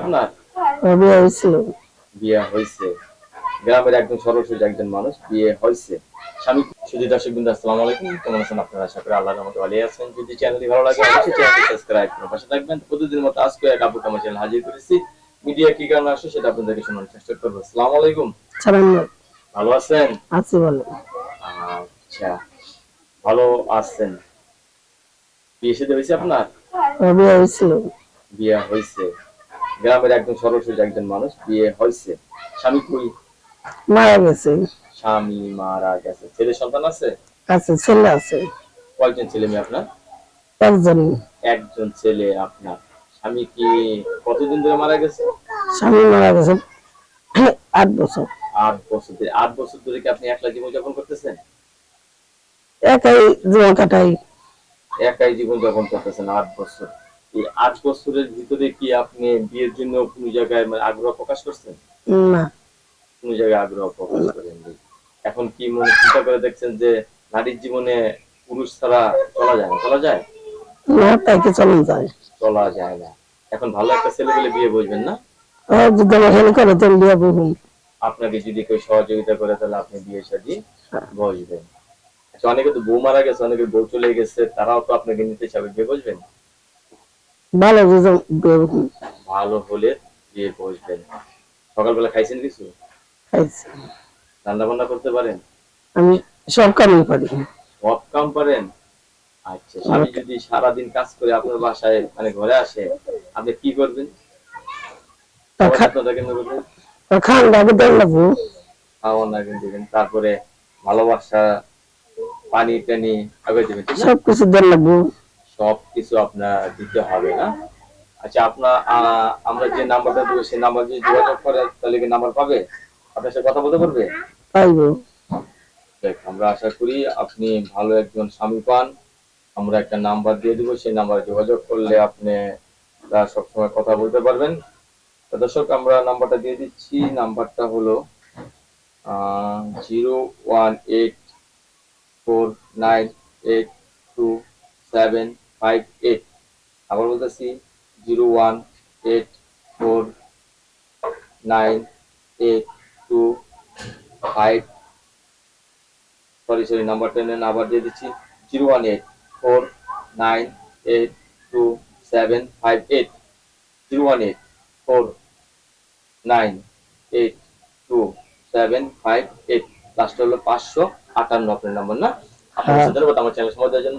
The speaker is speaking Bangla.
আপনার? বিয়ে হয়েছিল। বিয়ে হয়েছে। গ্রামের একদম সরল সোজা একজন মানুষ বিয়ে হয়েছে। স্বামী শুধু দর্শক বিন্দু আসসালামু আলাইকুম। কেমন আছেন আপনারা? আশা করি আল্লাহর রহমতে ভালো আছেন। যদি চ্যানেলটি ভালো লাগে অবশ্যই চ্যানেলটি সাবস্ক্রাইব করুন পাশে থাকবেন। প্রতিদিনের মতো আজকে এক আপু আমার চ্যানেল হাজির করেছি। মিডিয়া কি কারণে আসে সেটা আপনাদেরকে শোনার চেষ্টা করব। আসসালামু আলাইকুম। ভালো? আছেন? আছি বলে আচ্ছা ভালো আছেন। বিয়ে সাথে হয়েছে আপনার? বিয়ে হয়েছিল। বিয়ে হয়েছে। গ্রামের একজন সরল সোজা একজন মানুষ বিয়ে হয়েছে। স্বামী কই? মারা গেছে। স্বামী মারা গেছে। ছেলে সন্তান আছে? আছে ছেলে আছে। কয়জন ছেলে মেয়ে আপনার? একজন। একজন ছেলে আপনার। স্বামী কি কতদিন ধরে মারা গেছে? স্বামী মারা গেছে আট বছর। আট বছর ধরে। আট বছর ধরে কি আপনি একলা জীবন যাপন করতেছেন? একাই জীবন কাটাই। একাই জীবন যাপন করতেছেন আট বছর। আট বছরের ভিতরে কি আপনি বিয়ের জন্য কোন জায়গায় মানে আগ্রহ প্রকাশ করছেন? না। কোন জায়গায় আগ্রহ প্রকাশ করেন এখন কি মনে চিন্তা করে দেখছেন যে নারীর জীবনে পুরুষ ছাড়া চলা যায় না? চলা যায়? না তাইকে চলন যায়। চলা যায় না। এখন ভালো একটা ছেলে পেলে বিয়ে বুঝবেন না? ও যদি আমার হেল্প করে তো বিয়ে বহুম আপনাকে যদি কেউ সহযোগিতা করে তাহলে আপনি বিয়ে শাদী বসবেন। আচ্ছা অনেকে তো বউ মারা গেছে অনেকে বউ চলে গেছে তারাও তো আপনাকে নিতে চাবে বিয়ে বসবেন? ভালো ভালো হলে বিয়ে বসবেন। সকালবেলা খাইছেন কিছু? খাইছি। রান্না বান্না করতে পারেন? আমি সব কামই পারি। সব কাম পারেন? আচ্ছা স্বামী যদি সারাদিন কাজ করে আপনার বাসায় মানে ঘরে আসে আপনি কি করবেন? খান দাবি দেন লাগবো খাওয়ান দিবেন তারপরে ভালোবাসা পানি টানি আগে দিবেন ঠিক না? সব কিছু দেন লাগবো সব কিছু আপনার দিতে হবে না? আচ্ছা আপনার আমরা যে নাম্বারটা দেবো সেই নাম্বার যদি যোগাযোগ করে তাহলে কি নাম্বার পাবে? আপনার সাথে কথা বলতে পারবে? দেখ, আমরা আশা করি আপনি ভালো একজন স্বামী পান। আমরা একটা নাম্বার দিয়ে দিব সেই নাম্বারে যোগাযোগ করলে আপনি সবসময় কথা বলতে পারবেন। দর্শক আমরা নাম্বারটা দিয়ে দিচ্ছি। নাম্বারটা হলো zero one eight four nine eight two seven five eight আবার বলতেছি zero one eight four nine eight two five sorry sorry নাম্বারটা নেন আবার দিয়ে দিচ্ছি zero one eight four nine eight two seven five eight zero one eight four nine eight two seven five eight last হলো পাঁচশো আটান্ন আপনার নাম্বার না? আপনার হ্যাঁ। সাথে ধন্যবাদ আমার চ্যানেল সময় দেওয়ার জন্য